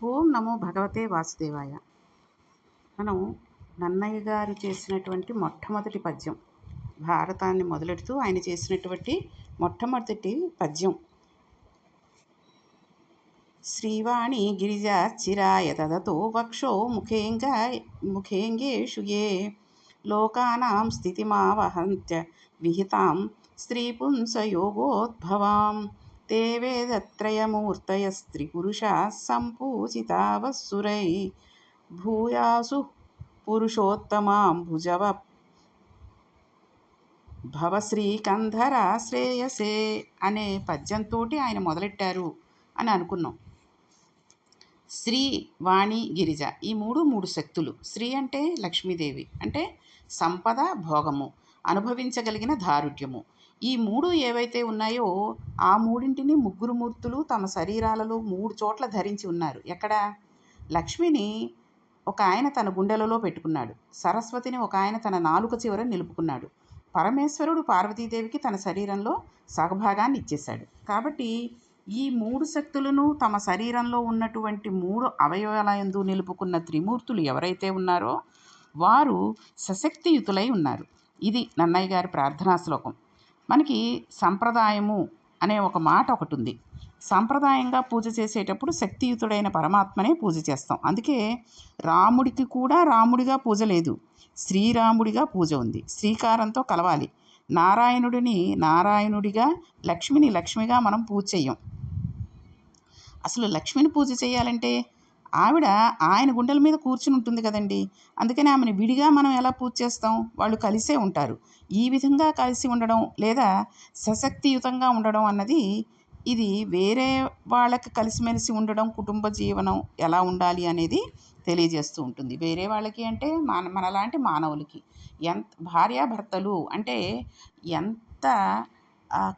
ఓం నమో భగవతే వాసుదేవాయ. మనం నన్నయ్య గారు చేసినటువంటి మొట్టమొదటి పద్యం భారతాన్ని మొదలెడుతూ ఆయన చేసినటువంటి మొట్టమొదటి పద్యం. శ్రీవాణి గిరిజా చిరాయ తదతో వక్షో ముఖేంగా ముఖేంగేషు ఏ? లోకానాం స్థితిమావహంత్య విహితాం స్త్రీపుంసయోగోద్భవాం ते वेदत्रयमूर्तयस्त्रिपुरुषाः सम्पूजितावः భూయాసు పురుషోత్తమాం భుజవ భవశ్రీకంధర శ్రేయసే అనే పద్యంతో ఆయన మొదలెట్టారు అని అనుకున్నాం శ్రీ వాణి గిరిజ ఈ మూడు మూడు శక్తులు శ్రీ అంటే లక్ష్మీదేవి అంటే సంపద భోగము అనుభవించగలిగిన దారుఢ్యము ఈ మూడు ఏవైతే ఉన్నాయో ఆ మూడింటిని ముగ్గురు మూర్తులు తమ శరీరాలలో మూడు చోట్ల ధరించి ఉన్నారు. ఎక్కడ? లక్ష్మిని ఒక ఆయన తన గుండెలలో పెట్టుకున్నాడు. సరస్వతిని ఒక ఆయన తన నాలుక చివర నిలుపుకున్నాడు. పరమేశ్వరుడు పార్వతీదేవికి తన శరీరంలో సగభాగాన్ని ఇచ్చేశాడు. కాబట్టి ఈ మూడు శక్తులను తమ శరీరంలో ఉన్నటువంటి మూడు అవయవాలయందు నిలుపుకున్న త్రిమూర్తులు ఎవరైతే ఉన్నారో వారు సశక్తియుతులై ఉన్నారు. ఇది నన్నయ్య గారి ప్రార్థనా శ్లోకం. మనకి సంప్రదాయము అనే ఒక మాట ఒకటి ఉంది సంప్రదాయంగా పూజ చేసేటప్పుడు శక్తియుతుడైన పరమాత్మనే పూజ చేస్తాం. అందుకే రాముడికి కూడా రాముడిగా పూజ లేదు. శ్రీరాముడిగా పూజ ఉంది. శ్రీకారంతో కలవాలి. నారాయణుడిని నారాయణుడిగా లక్ష్మిని లక్ష్మిగా మనం పూజ చెయ్యం. అసలు లక్ష్మిని పూజ చేయాలంటే ఆవిడ ఆయన గుండెల మీద కూర్చుని ఉంటుంది కదండి. అందుకని ఆమెను విడిగా మనం ఎలా పూజ చేస్తాం? వాళ్ళు కలిసే ఉంటారు. ఈ విధంగా కలిసి ఉండడం లేదా సశక్తియుతంగా ఉండడం అన్నది ఇది వేరే వాళ్ళకి కలిసిమెలిసి ఉండడం కుటుంబ జీవనం ఎలా ఉండాలి అనేది తెలియజేస్తూ ఉంటుంది. వేరే వాళ్ళకి అంటే మన మనలాంటి మానవులకి ఎంత భార్యాభర్తలు అంటే ఎంత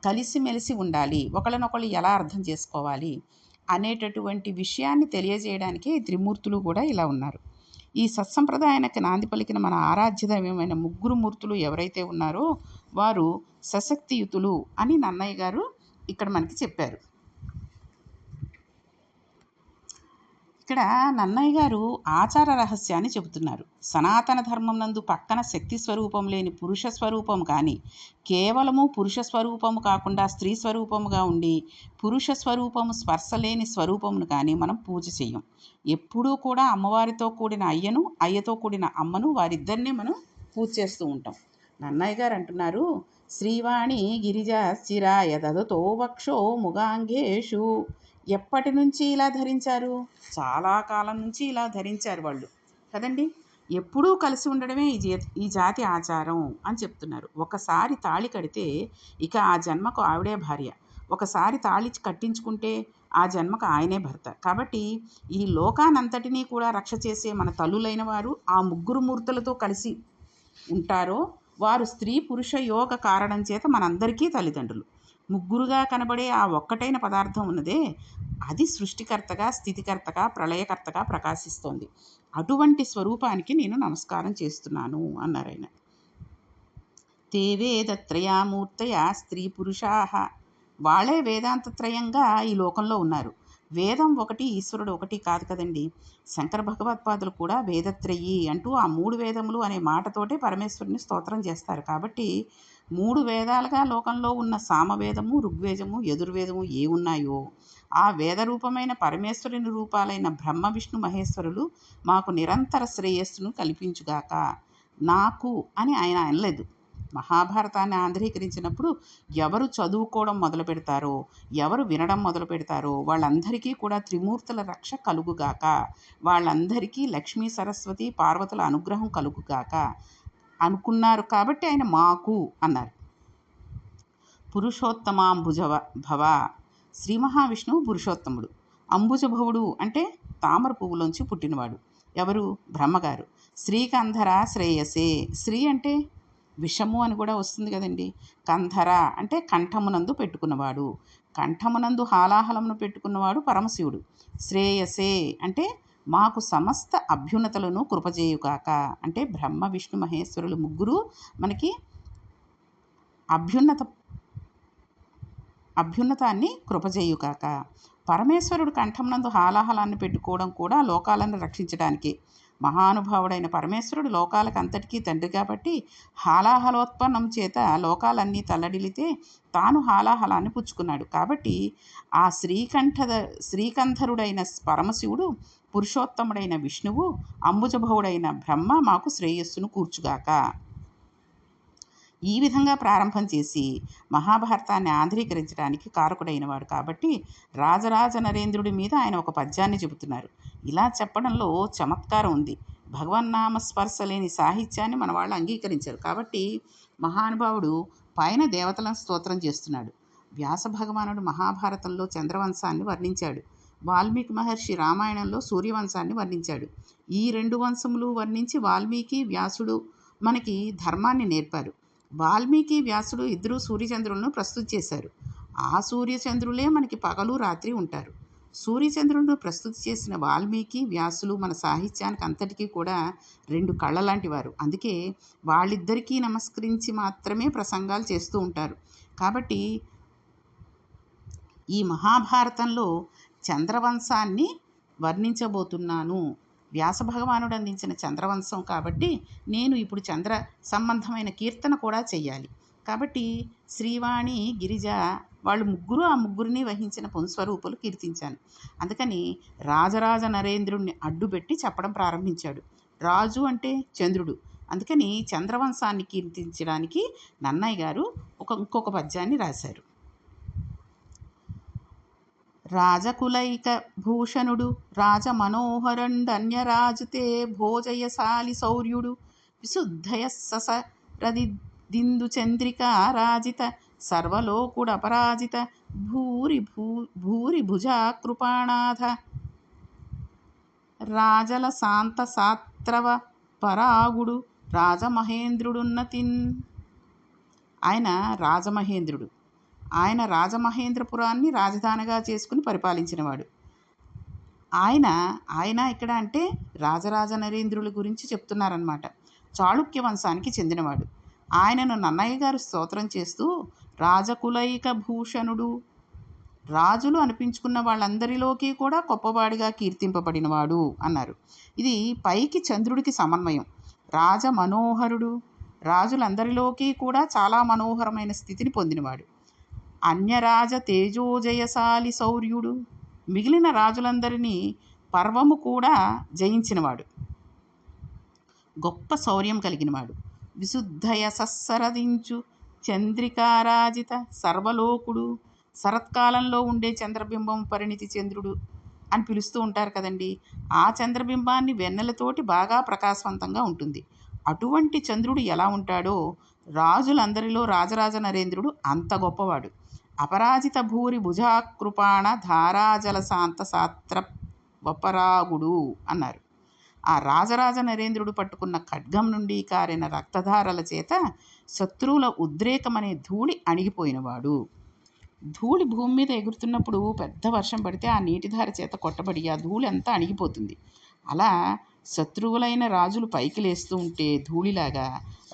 కలిసిమెలిసి ఉండాలి ఒకళ్ళనొకళ్ళు ఎలా అర్థం చేసుకోవాలి అనేటటువంటి విషయాన్ని తెలియజేయడానికి త్రిమూర్తులు కూడా ఇలా ఉన్నారు. ఈ సత్సంప్రదాయానికి నాంది పలికిన మన ఆరాధ్యదైవమైన ముగ్గురు మూర్తులు ఎవరైతే ఉన్నారో వారు సశక్తియుతులు అని నన్నయ్య గారు ఇక్కడ మనకి చెప్పారు. ఇక్కడ నన్నయ్య గారు ఆచార రహస్యాన్ని చెబుతున్నారు. సనాతన ధర్మం నందు పక్కన శక్తి స్వరూపం లేని పురుష స్వరూపం కానీ కేవలము పురుష స్వరూపము కాకుండా స్త్రీ స్వరూపముగా ఉండి పురుష స్వరూపము స్పర్శ లేని స్వరూపమును కానీ మనం పూజ చేయం. ఎప్పుడూ కూడా అమ్మవారితో కూడిన అయ్యను అయ్యతో కూడిన అమ్మను వారిద్దరినీ మనం పూజ చేస్తూ ఉంటాం. నన్నయ్య గారు అంటున్నారు శ్రీవాణి గిరిజ చిరాయ వక్షో ముగాంగేషు ఎప్పటి నుంచి ఇలా ధరించారు? చాలా కాలం నుంచి ఇలా ధరించారు వాళ్ళు. కదండి? ఎప్పుడూ కలిసి ఉండడమే ఈ జీ ఈ జాతి ఆచారం అని చెప్తున్నారు. ఒకసారి తాళి కడితే ఇక ఆ జన్మకు ఆవిడే భార్య. ఒకసారి తాళి కట్టించుకుంటే ఆ జన్మకు ఆయనే భర్త. కాబట్టి ఈ లోకానంతటినీ కూడా రక్ష చేసే మన తల్లులైన వారు ఆ ముగ్గురు మూర్తులతో కలిసి ఉంటారో వారు స్త్రీ పురుష యోగ కారణం చేత మనందరికీ తల్లిదండ్రులు. ముగ్గురుగా కనబడే ఆ ఒక్కటైన పదార్థం ఉన్నదే అది సృష్టికర్తగా స్థితికర్తగా ప్రళయకర్తగా ప్రకాశిస్తోంది. అటువంటి స్వరూపానికి నేను నమస్కారం చేస్తున్నాను అన్నారు ఆయన. తే వేదత్రయామూర్తయ స్త్రీ పురుషాహ వాళ్ళే వేదాంతత్రయంగా ఈ లోకంలో ఉన్నారు. వేదం ఒకటి ఈశ్వరుడు ఒకటి కాదు కదండి. శంకర భగవత్పాదులు కూడా వేదత్రయి అంటూ ఆ మూడు వేదములు అనే మాటతోటే పరమేశ్వరుని స్తోత్రం చేస్తారు. కాబట్టి మూడు వేదాలుగా లోకంలో ఉన్న సామవేదము ఋగ్వేదము యజుర్వేదము ఏ ఉన్నాయో ఆ వేదరూపమైన పరమేశ్వరుని రూపాలైన బ్రహ్మ విష్ణు మహేశ్వరులు మాకు నిరంతర శ్రేయస్సును కల్పించుగాక. నాకు అని ఆయన అనలేదు. మహాభారతాన్ని ఆంధ్రీకరించినప్పుడు ఎవరు చదువుకోవడం మొదలు పెడతారో ఎవరు వినడం మొదలు పెడతారో వాళ్ళందరికీ కూడా త్రిమూర్తుల రక్ష కలుగుగాక. వాళ్ళందరికీ లక్ష్మీ సరస్వతి పార్వతుల అనుగ్రహం కలుగుగాక. అనుకున్నారు కాబట్టి ఆయన మాకు అన్నారు. పురుషోత్తమాంబుజవ భవ. శ్రీ మహావిష్ణువు పురుషోత్తముడు. అంబుజభవుడు అంటే తామర పువ్వులోంచి పుట్టినవాడు. ఎవరు? బ్రహ్మగారు. శ్రీకంధర శ్రేయసే. శ్రీ అంటే విషము అని కూడా వస్తుంది కదండి. కంధర అంటే కంఠమునందు పెట్టుకున్నవాడు. కంఠమునందు హాలాహలమును పెట్టుకున్నవాడు పరమశివుడు. శ్రేయసే అంటే మాకు సమస్త అభ్యున్నతలను కృపజేయుగాక. అంటే బ్రహ్మ విష్ణు మహేశ్వరులు ముగ్గురు మనకి అభ్యున్నత అభ్యున్నతాన్ని కృపజేయుగాక. పరమేశ్వరుడు కంఠంనందు హాలాహలాన్ని పెట్టుకోవడం కూడా లోకాలను రక్షించడానికి. మహానుభావుడైన పరమేశ్వరుడు లోకాలకు అంతటికీ తండ్రి కాబట్టి హాలాహలోత్పన్నం చేత లోకాలన్నీ తల్లడిల్లితే తాను హాలాహలాన్ని పుచ్చుకున్నాడు. కాబట్టి ఆ శ్రీకంఠ శ్రీకంధరుడైన పరమశివుడు పురుషోత్తముడైన విష్ణువు అంబుజభవుడైన బ్రహ్మ మాకు శ్రేయస్సును కూర్చుగాక. ఈ విధంగా ప్రారంభం చేసి మహాభారతాన్ని ఆంధ్రీకరించడానికి కారకుడైనవాడు కాబట్టి రాజరాజ నరేంద్రుడి మీద ఆయన ఒక పద్యాన్ని చెబుతున్నారు. ఇలా చెప్పడంలో చమత్కారం ఉంది. భగవన్నామ స్పర్శ లేని సాహిత్యాన్ని మన వాళ్ళు అంగీకరించారు కాబట్టి మహానుభావుడు పైన దేవతలను స్తోత్రం చేస్తున్నాడు. వ్యాస భగవానుడు మహాభారతంలో చంద్రవంశాన్ని వర్ణించాడు. వాల్మీకి మహర్షి రామాయణంలో సూర్యవంశాన్ని వర్ణించాడు. ఈ రెండు వంశములు వర్ణించి వాల్మీకి వ్యాసుడు మనకి ధర్మాన్ని నేర్పారు. వాల్మీకి వ్యాసుడు ఇద్దరు సూర్యచంద్రులను ప్రస్తుతం చేశారు. ఆ సూర్యచంద్రులే మనకి పగలు రాత్రి ఉంటారు. సూర్యచంద్రులను ప్రస్తుతి చేసిన వాల్మీకి వ్యాసులు మన సాహిత్యానికి అంతటికీ కూడా రెండు కళ్ళ లాంటి వారు అందుకే వాళ్ళిద్దరికీ నమస్కరించి మాత్రమే ప్రసంగాలు చేస్తూ ఉంటారు. కాబట్టి ఈ మహాభారతంలో చంద్రవంశాన్ని వర్ణించబోతున్నాను. వ్యాస భగవానుడు అందించిన చంద్రవంశం కాబట్టి నేను ఇప్పుడు చంద్ర సంబంధమైన కీర్తన కూడా చెయ్యాలి. కాబట్టి శ్రీవాణి గిరిజ వాళ్ళు ముగ్గురు ఆ ముగ్గురిని వహించిన పుంస్వరూపులు కీర్తించాను. అందుకని రాజరాజ నరేంద్రుడిని అడ్డుపెట్టి చెప్పడం ప్రారంభించాడు. రాజు అంటే చంద్రుడు. అందుకని చంద్రవంశాన్ని కీర్తించడానికి నన్నయ్య గారు ఒక ఇంకొక పద్యాన్ని రాశారు. రాజకులైక భూషణుడు రాజమనోహరండన్యరాజుతే భోజయశాలి శౌర్యుడు విశుద్ధయ సస రదిందు చంద్రికా రాజిత సర్వలోకుడపరాజిత భూరి భూ భూరి భుజా కృపాణాథ రాజల శాంత సాత్రవ పరాగుడు రాజమహేంద్రుడున్నతిన్. ఆయన రాజమహేంద్రుడు. ఆయన రాజమహేంద్రపురాన్ని రాజధానిగా చేసుకుని పరిపాలించినవాడు. ఆయన ఆయన ఇక్కడ అంటే రాజరాజ నరేంద్రుల గురించి చెప్తున్నారనమాట చాళుక్య వంశానికి చెందినవాడు. ఆయనను నన్నయ్య గారు స్తోత్రం చేస్తూ రాజకులైక భూషణుడు రాజులు అనిపించుకున్న వాళ్ళందరిలోకి కూడా గొప్పవాడిగా కీర్తింపబడినవాడు అన్నారు. ఇది పైకి చంద్రుడికి సమన్వయం. రాజ మనోహరుడు రాజులందరిలోకి కూడా చాలా మనోహరమైన స్థితిని పొందినవాడు. అన్యరాజ తేజోజయశాలి శౌర్యుడు. మిగిలిన రాజులందరినీ పర్వము కూడా జయించినవాడు. గొప్ప శౌర్యం కలిగినవాడు. విశుద్ధయ సస్సరదించు చంద్రికారాజిత సర్వలోకుడు. శరత్కాలంలో ఉండే చంద్రబింబం పరిణితి చంద్రుడు అని పిలుస్తూ ఉంటారు కదండి. ఆ చంద్రబింబాన్ని వెన్నెలతోటి బాగా ప్రకాశవంతంగా ఉంటుంది. అటువంటి చంద్రుడు ఎలా ఉంటాడో రాజులందరిలో రాజరాజ నరేంద్రుడు అంత గొప్పవాడు. అపరాజిత భూరి భుజాకృపాణ ధారాజల శాంత సాత్ర వపరాగుడు అన్నారు. ఆ రాజరాజ నరేంద్రుడు పట్టుకున్న ఖడ్గం నుండి కారిన రక్తధారల చేత శత్రువుల ఉద్రేకమనే ధూళి అణిగిపోయినవాడు. ధూళి భూమి మీద ఎగురుతున్నప్పుడు పెద్ద వర్షం పడితే ఆ నీటిధార చేత కొట్టబడి ఆ ధూళి అంతా అణిగిపోతుంది. అలా శత్రువులైన రాజులు పైకి లేస్తూ ఉంటే ధూళిలాగా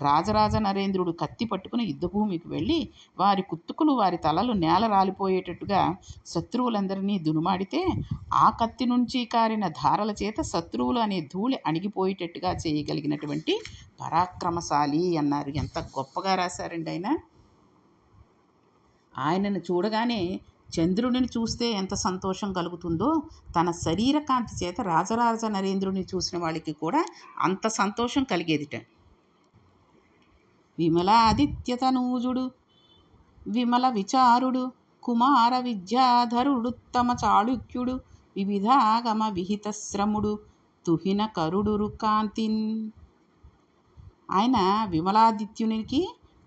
రాజరాజ నరేంద్రుడు కత్తి పట్టుకుని యుద్ధభూమికి వెళ్ళి వారి కుత్తుకులు వారి తలలు నేల రాలిపోయేటట్టుగా శత్రువులందరినీ దునుమాడితే ఆ కత్తి నుంచి కారిన ధారల చేత శత్రువులు అనే ధూళి అణిగిపోయేటట్టుగా చేయగలిగినటువంటి పరాక్రమశాలి అన్నారు. ఎంత గొప్పగా రాశారండి ఆయన. ఆయనను చూడగానే చంద్రుడిని చూస్తే ఎంత సంతోషం కలుగుతుందో తన శరీర కాంతి చేత రాజరాజ నరేంద్రుని చూసిన వాళ్ళకి కూడా అంత సంతోషం కలిగేదిట. విమలాదిత్యతనూజుడు విమల విచారుడు కుమార విద్యాధరుడుత్తమ చాళుక్యుడు వివిధాగమ విహితశ్రముడు తుహిన కరుడురు కాంతిన్ ఆయన విమలాదిత్యునికి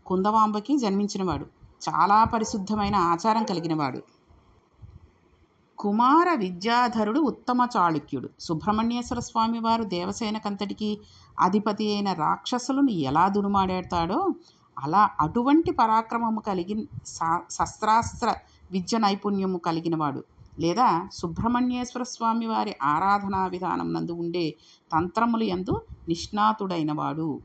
కుందవాంబకి జన్మించినవాడు. చాలా పరిశుద్ధమైన ఆచారం కలిగినవాడు. కుమార విద్యాధరుడు ఉత్తమ చాళుక్యుడు. సుబ్రహ్మణ్యేశ్వర స్వామి వారు దేవసేనకంతటికి అధిపతి అయిన రాక్షసులను ఎలా దునుమాడేస్తాడో అలా అటువంటి పరాక్రమము కలిగి శస్త్రాస్త్ర విద్య నైపుణ్యము కలిగినవాడు. లేదా సుబ్రహ్మణ్యేశ్వర స్వామి వారి ఆరాధనా విధానం నందు ఉండే తంత్రములు ఎందు నిష్ణాతుడైనవాడు.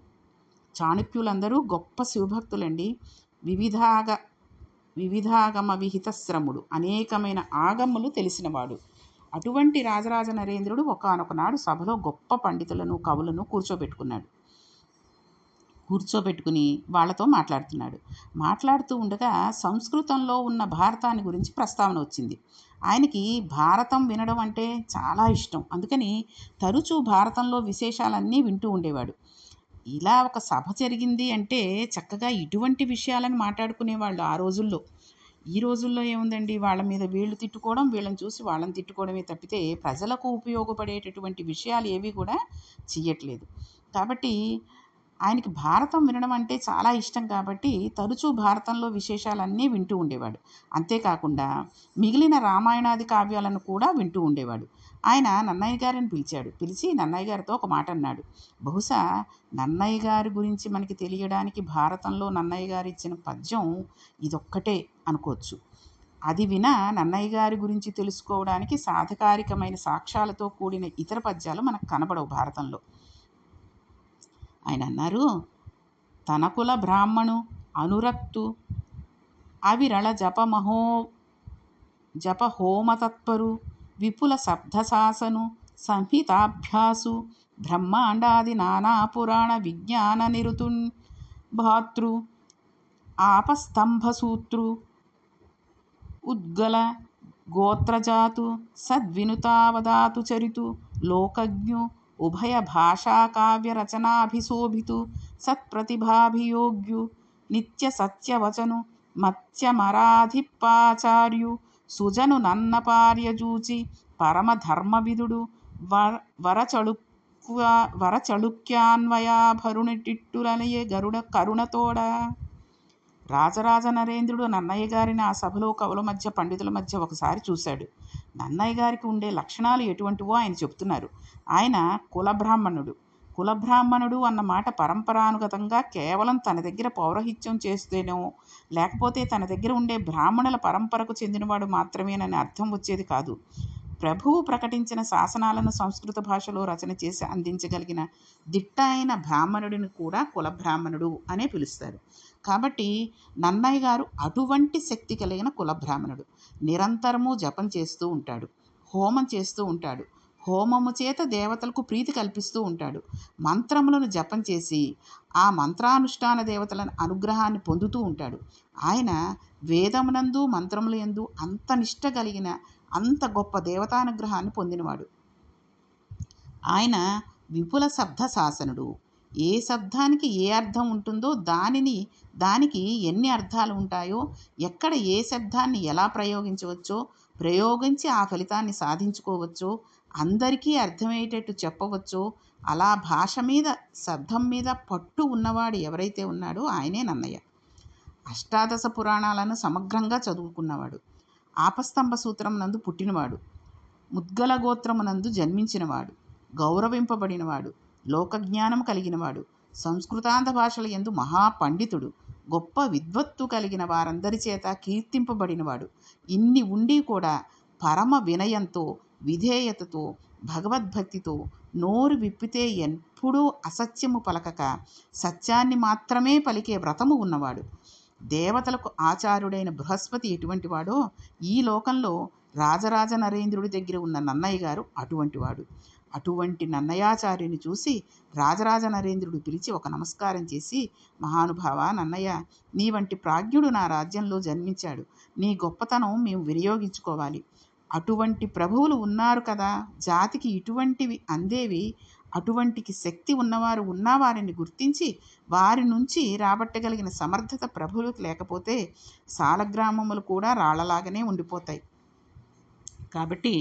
చాణక్యులందరూ గొప్ప శివభక్తులండి. వివిధాగ వివిధాగమ విహితశ్రముడు అనేకమైన ఆగములు తెలిసినవాడు. అటువంటి రాజరాజ నరేంద్రుడు ఒకనొకనాడు సభలో గొప్ప పండితులను కవులను కూర్చోబెట్టుకున్నాడు. కూర్చోబెట్టుకుని వాళ్ళతో మాట్లాడుతున్నాడు. మాట్లాడుతూ ఉండగా సంస్కృతంలో ఉన్న భారతాన్ని గురించి ప్రస్తావన వచ్చింది. ఆయనకి భారతం వినడం అంటే చాలా ఇష్టం. అందుకని తరచూ భారతంలో విశేషాలన్నీ వింటూ ఉండేవాడు. ఇలా ఒక సభ జరిగింది అంటే చక్కగా ఇటువంటి విషయాలను మాట్లాడుకునేవాళ్ళు ఆ రోజుల్లో. ఈ రోజుల్లో ఏముందండి? వాళ్ళ మీద వీళ్ళు తిట్టుకోవడం వీళ్ళని చూసి వాళ్ళని తిట్టుకోవడమే తప్పితే ప్రజలకు ఉపయోగపడేటటువంటి విషయాలు ఏవి కూడా చెయ్యట్లేదు. కాబట్టి ఆయనకి భారతం వినడం అంటే చాలా ఇష్టం కాబట్టి తరచూ భారతంలో విశేషాలన్నీ వింటూ ఉండేవాడు. అంతేకాకుండా మిగిలిన రామాయణాది కావ్యాలను కూడా వింటూ ఉండేవాడు. ఆయన నన్నయ్య గారిని పిలిచాడు. పిలిచి నన్నయ్య గారితో ఒక మాట అన్నాడు. బహుశా నన్నయ్య గారి గురించి మనకి తెలియడానికి భారతంలో నన్నయ్య గారు ఇచ్చిన పద్యం ఇదొక్కటే అనుకోవచ్చు. అది విన నన్నయ్య గారి గురించి తెలుసుకోవడానికి సాధకారికమైన సాక్ష్యాలతో కూడిన ఇతర పద్యాలు మనకు కనబడవు భారతంలో. ఆయన అన్నారు తన కుల బ్రాహ్మణు అనురక్తు అవిరళ జపమహో జప హోమతత్పరు విపుల శబ్దశాసను సంహితాభ్యాసు బ్రహ్మాండాది నానా పురాణ విజ్ఞాన నిరుతున్ భాతృ ఆపస్తంభసూత్రు ఉద్గల గోత్రజాతు సద్వినుతావదాతు చరితు లోకజ్ఞు ఉభయ భాషా కావ్య రచనాభిశోభితు సత్ప్రతిభాభియోగ్యు నిత్య సత్యవచను మత్స్యమరాధిపాచార్యు సుజను నన్నపార్యజూచి పరమధర్మవిదుడు వర వరచళుక్వ వరచళుక్యాన్వయాభరునిటిట్టులనయే గరుడ కరుణతోడ. రాజరాజ నరేంద్రుడు నన్నయ్య గారిని ఆ సభలో కవుల మధ్య పండితుల మధ్య ఒకసారి చూశాడు. నన్నయ్య గారికి ఉండే లక్షణాలు ఎటువంటివో ఆయన చెప్తున్నారు ఆయన కులబ్రాహ్మణుడు. కులబ్రాహ్మణుడు అన్న మాట పరంపరానుగతంగా కేవలం తన దగ్గర పౌరహిత్యం చేస్తేనో లేకపోతే తన దగ్గర ఉండే బ్రాహ్మణుల పరంపరకు చెందినవాడు మాత్రమేనని అర్థం వచ్చేది కాదు. ప్రభువు ప్రకటించిన శాసనాలను సంస్కృత భాషలో రచన చేసి అందించగలిగిన దిట్ట అయిన బ్రాహ్మణుడిని కూడా కుల బ్రాహ్మణుడు అనే పిలుస్తారు. కాబట్టి నన్నయ్య గారు అటువంటి శక్తి కలిగిన కుల బ్రాహ్మణుడు నిరంతరము జపం చేస్తూ ఉంటాడు. హోమం చేస్తూ ఉంటాడు. హోమము చేత దేవతలకు ప్రీతి కల్పిస్తూ ఉంటాడు. మంత్రములను జపం చేసి ఆ మంత్రానుష్ఠాన దేవతల అనుగ్రహాన్ని పొందుతూ ఉంటాడు. ఆయన వేదమునందు మంత్రముల యందు అంత నిష్ట కలిగిన అంత గొప్ప దేవతానుగ్రహాన్ని పొందినవాడు. ఆయన విపుల శబ్ద శాసనుడు. ఏ శబ్దానికి ఏ అర్థం ఉంటుందో దానిని దానికి ఎన్ని అర్థాలు ఉంటాయో ఎక్కడ ఏ శబ్దాన్ని ఎలా ప్రయోగించవచ్చో ప్రయోగించి ఆ ఫలితాన్ని సాధించుకోవచ్చో అందరికీ అర్థమయ్యేటట్టు చెప్పవచ్చో అలా భాష మీద శబ్దం మీద పట్టు ఉన్నవాడు ఎవరైతే ఉన్నాడో ఆయనే నన్నయ్య. అష్టాదశ పురాణాలను సమగ్రంగా చదువుకున్నవాడు. ఆపస్తంభ సూత్రం నందు పుట్టినవాడు. ముద్గల గోత్రమునందు జన్మించినవాడు. గౌరవింపబడినవాడు. లోకజ్ఞానం కలిగినవాడు. సంస్కృతాంధ భాషల ఎందు మహాపండితుడు. గొప్ప విద్వత్తు కలిగిన వారందరి చేత కీర్తింపబడినవాడు. ఇన్ని ఉండి కూడా పరమ వినయంతో విధేయతతో భగవద్భక్తితో నోరు విప్పితే ఎప్పుడూ అసత్యము పలకక సత్యాన్ని మాత్రమే పలికే వ్రతము ఉన్నవాడు. దేవతలకు ఆచార్యుడైన బృహస్పతి ఎటువంటి వాడో ఈ లోకంలో రాజరాజ నరేంద్రుడి దగ్గర ఉన్న నన్నయ్య గారు అటువంటి వాడు. అటువంటి నన్నయాచార్యుని చూసి రాజరాజ నరేంద్రుడు పిలిచి ఒక నమస్కారం చేసి మహానుభావ నన్నయ్య నీ వంటి ప్రాజ్ఞుడు నా రాజ్యంలో జన్మించాడు. నీ గొప్పతనం మేము వినియోగించుకోవాలి. అటువంటి ప్రభువులు ఉన్నారు కదా జాతికి ఇటువంటివి అందేవి అటువంటికి శక్తి ఉన్నవారు ఉన్నవారిని గుర్తించి వారి నుంచి రాబట్టగలిగిన సమర్థత ప్రభువులకు లేకపోతే సాలగ్రామములు కూడా రాళ్ళలాగానే ఉండిపోతాయి. కాబట్టి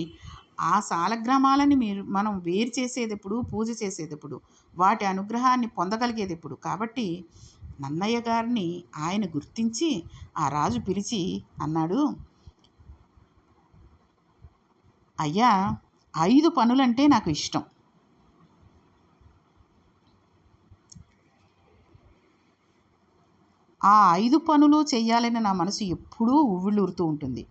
ఆ సాలగ్రామాలని మీరు మనం వేరు చేసేటప్పుడు పూజ చేసేటప్పుడు వాటి అనుగ్రహాన్ని పొందగలిగేది ఎప్పుడు కాబట్టి నన్నయ్య గారిని ఆయన గుర్తించి ఆ రాజు పిలిచి అన్నాడు అయ్యా ఐదు పనులంటే నాకు ఇష్టం. ఆ ఐదు పనులు చేయాలని నా మనసు ఎప్పుడూ ఉవ్విళ్ళూరుతూ ఉంటుంది.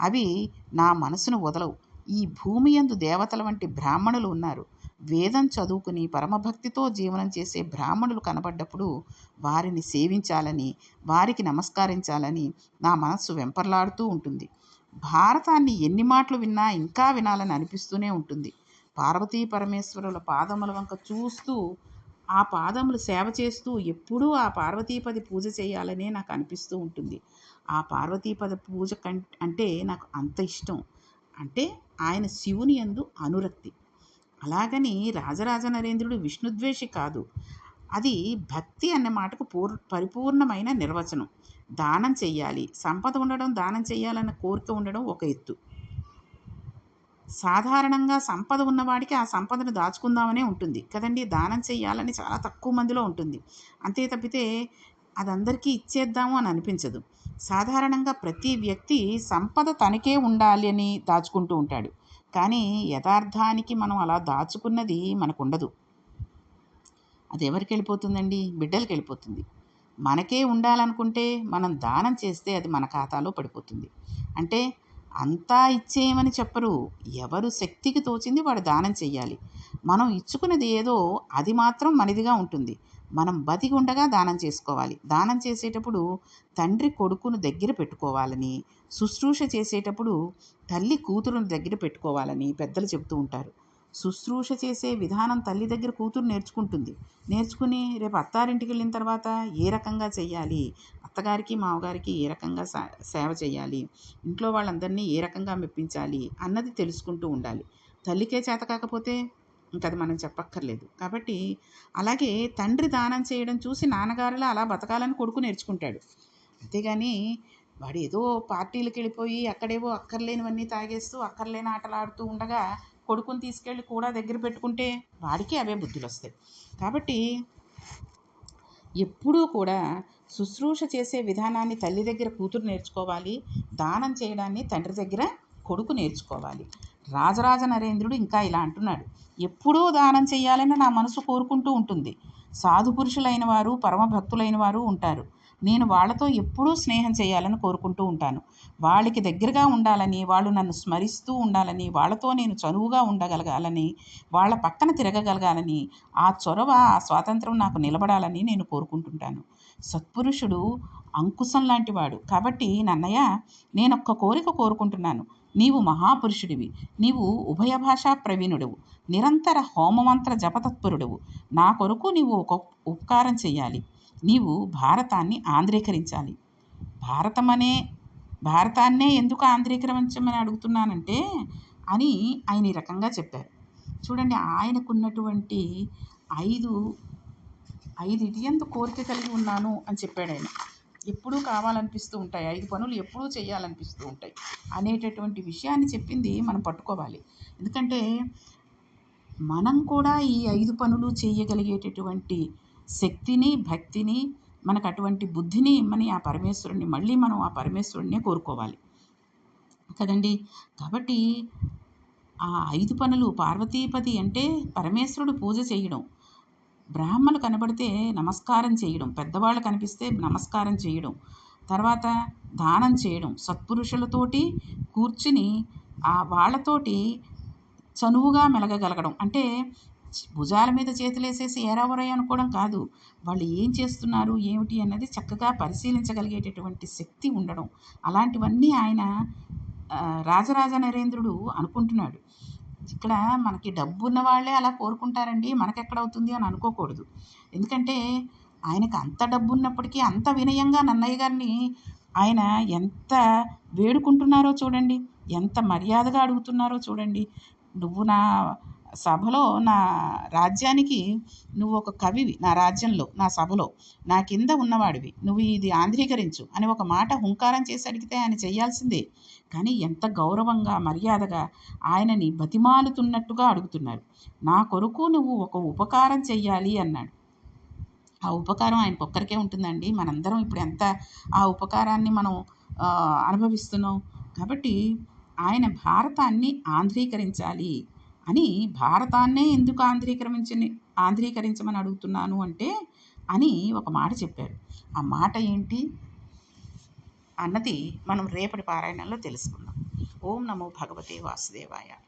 అవి నా మనసును వదలవు. ఈ భూమి యందు దేవతల వంటి బ్రాహ్మణులు ఉన్నారు. వేదం చదువుకుని పరమభక్తితో జీవనం చేసే బ్రాహ్మణులు కనబడ్డప్పుడు వారిని సేవించాలని వారికి నమస్కరించాలని నా మనస్సు వెంపర్లాడుతూ ఉంటుంది. భారతాన్ని ఎన్ని మాటలు విన్నా ఇంకా వినాలని అనిపిస్తూనే ఉంటుంది. పార్వతీ పరమేశ్వరుల పాదముల వంక చూస్తూ ఆ పాదములు సేవ చేస్తూ ఎప్పుడూ ఆ పార్వతీపది పూజ చేయాలనే నాకు అనిపిస్తూ ఉంటుంది. ఆ పార్వతీపద పూజ కం అంటే నాకు అంత ఇష్టం. అంటే ఆయన శివుని యందు అనురక్తి. అలాగని రాజరాజ నరేంద్రుడు విష్ణుద్వేషి కాదు. అది భక్తి అనే మాటకు పూర్ పరిపూర్ణమైన నిర్వచనం. దానం చెయ్యాలి. సంపద ఉండడం దానం చెయ్యాలన్న కోరిక ఉండడం ఒక ఎత్తు. సాధారణంగా సంపద ఉన్నవాడికి ఆ సంపదను దాచుకుందామనే ఉంటుంది. కదండి? దానం చేయాలని చాలా తక్కువ మందిలో ఉంటుంది. అంతే తప్పితే అది అందరికీ ఇచ్చేద్దాము అని అనిపించదు. సాధారణంగా ప్రతి వ్యక్తి సంపద తనకే ఉండాలి అని దాచుకుంటూ ఉంటాడు. కానీ యథార్థానికి మనం అలా దాచుకున్నది మనకు ఉండదు అది ఎవరికి వెళ్ళిపోతుందండి? బిడ్డలకి వెళ్ళిపోతుంది. మనకే ఉండాలనుకుంటే మనం దానం చేస్తే అది మన ఖాతాలో పడిపోతుంది. అంటే అంతా ఇచ్చేయమని చెప్పరు. ఎవరు శక్తికి తోచింది వాడు దానం చెయ్యాలి. మనం ఇచ్చుకున్నది ఏదో అది మాత్రం మనదిగా ఉంటుంది. మనం బతికి ఉండగా దానం చేసుకోవాలి. దానం చేసేటప్పుడు తండ్రి కొడుకును దగ్గర పెట్టుకోవాలని శుశ్రూష చేసేటప్పుడు తల్లి కూతురును దగ్గర పెట్టుకోవాలని పెద్దలు చెబుతూ ఉంటారు. శుశ్రూష చేసే విధానం తల్లి దగ్గర కూతురు నేర్చుకుంటుంది. నేర్చుకుని రేపు అత్తారింటికి వెళ్ళిన తర్వాత ఏ రకంగా చెయ్యాలి? అత్తగారికి మామగారికి ఏ రకంగా సేవ చేయాలి ఇంట్లో వాళ్ళందరినీ ఏ రకంగా మెప్పించాలి? అన్నది తెలుసుకుంటూ ఉండాలి. తల్లికే చేత కాకపోతే ఇంకా అది మనం చెప్పక్కర్లేదు. కాబట్టి అలాగే తండ్రి దానం చేయడం చూసి నాన్నగారులా అలా బతకాలని కొడుకు నేర్చుకుంటాడు. అంతేగాని వాడు ఏదో పార్టీలకు వెళ్ళిపోయి అక్కడేవో అక్కర్లేనివన్నీ తాగేస్తూ అక్కర్లేని ఆటలాడుతూ ఉండగా కొడుకుని తీసుకెళ్ళి కూడా దగ్గర పెట్టుకుంటే వాడికి అవే బుద్ధులు వస్తాయి కాబట్టి ఎప్పుడూ కూడా శుశ్రూష చేసే విధానాన్ని తల్లి దగ్గర కూతురు నేర్చుకోవాలి దానం చేయడాన్ని తండ్రి దగ్గర కొడుకు నేర్చుకోవాలి. రాజరాజ నరేంద్రుడు ఇంకా ఇలా అంటున్నాడు ఎప్పుడూ దానం చేయాలని నా మనసు కోరుకుంటూ ఉంటుంది. సాధు పురుషులైన వారు పరమ భక్తులైన వారు ఉంటారు. నేను వాళ్ళతో ఎప్పుడూ స్నేహం చేయాలని కోరుకుంటూ ఉంటాను. వాళ్ళకి దగ్గరగా ఉండాలని వాళ్ళు నన్ను స్మరిస్తూ ఉండాలని వాళ్ళతో నేను చనువుగా ఉండగలగాలని వాళ్ళ పక్కన తిరగగలగాలని ఆ చొరవ ఆ స్వాతంత్రం నాకు నిలబడాలని నేను కోరుకుంటుంటాను. సత్పురుషుడు అంకుశం లాంటివాడు కాబట్టి నన్నయ్య నేను ఒక్క కోరిక కోరుకుంటున్నాను. నీవు మహాపురుషుడివి. నీవు ఉభయ భాషా ప్రవీణుడవు. నిరంతర హోమమంత్ర జపతత్పరుడవు. నా కొరకు నీవు ఒక ఉపకారం చేయాలి. నీవు భారతాన్ని ఆంధ్రీకరించాలి. భారతం అనే భారతాన్నే ఎందుకు ఆంధ్రీకరించమని అడుగుతున్నానంటే అని ఆయన ఈ రకంగా చెప్పారు. చూడండి ఆయనకున్నటువంటి ఐదు ఐదు ఎందు కోరిక కలిగి ఉన్నాను అని చెప్పాడు ఆయన. ఎప్పుడూ కావాలనిపిస్తూ ఉంటాయి. ఐదు పనులు ఎప్పుడూ చేయాలనిపిస్తూ ఉంటాయి. అనేటటువంటి విషయాన్ని చెప్పింది మనం పట్టుకోవాలి. ఎందుకంటే మనం కూడా ఈ ఐదు పనులు చేయగలిగేటటువంటి శక్తిని భక్తిని మనకు అటువంటి బుద్ధిని ఇమ్మని ఆ పరమేశ్వరుణ్ణి మళ్ళీ మనం ఆ పరమేశ్వరుణ్ణే కోరుకోవాలి. కదండి? కాబట్టి ఆ ఐదు పనులు పార్వతీపతి అంటే పరమేశ్వరుడు పూజ చేయడం బ్రాహ్మణులు కనబడితే నమస్కారం చేయడం పెద్దవాళ్ళు కనిపిస్తే నమస్కారం చేయడం తర్వాత దానం చేయడం సత్పురుషులతోటి కూర్చుని ఆ వాళ్ళతోటి చనువుగా మెలగగలగడం. అంటే భుజాల మీద చేతులేసేసి ఏరావరయ్య అనుకోవడం కాదు. వాళ్ళు ఏం చేస్తున్నారు ఏమిటి అన్నది చక్కగా పరిశీలించగలిగేటటువంటి శక్తి ఉండడం. అలాంటివన్నీ ఆయన రాజరాజ నరేంద్రుడు అనుకుంటున్నాడు. ఇక్కడ మనకి డబ్బు ఉన్న వాళ్ళే అలా కోరుకుంటారండి. మనకెక్కడవుతుంది అని అనుకోకూడదు. ఎందుకంటే ఆయనకు అంత డబ్బు ఉన్నప్పటికీ అంత వినయంగా నన్నయ్య గారిని ఆయన ఎంత వేడుకుంటున్నారో చూడండి ఎంత మర్యాదగా అడుగుతున్నారో చూడండి. నువ్వు నా సభలో నా రాజ్యానికి నువ్వు ఒక కవివి నా రాజ్యంలో నా సభలో నా కింద ఉన్నవాడివి. నువ్వు ఇది ఆంధ్రీకరించు అని ఒక మాట హుంకారం చేసి అడిగితే ఆయన చేయాల్సిందే. కానీ ఎంత గౌరవంగా మర్యాదగా ఆయనని బతిమాలుతున్నట్టుగా అడుగుతున్నారు. నా కొరకు నువ్వు ఒక ఉపకారం చెయ్యాలి అన్నాడు. ఆ ఉపకారం ఆయనకు ఒక్కరికే ఉంటుందండి. మనందరం ఇప్పుడు ఎంత ఆ ఉపకారాన్ని మనం అనుభవిస్తున్నాం. కాబట్టి ఆయన భారతాన్ని ఆంధ్రీకరించాలి. అని భారతాన్నే ఎందుకు ఆంధ్రీకరించని ఆంధ్రీకరించమని అడుగుతున్నాను అంటే అని ఒక మాట చెప్పారు. ఆ మాట ఏంటి? అన్నది మనం రేపటి పారాయణంలో తెలుసుకుందాం. ఓం నమో భగవతే వాసుదేవాయ.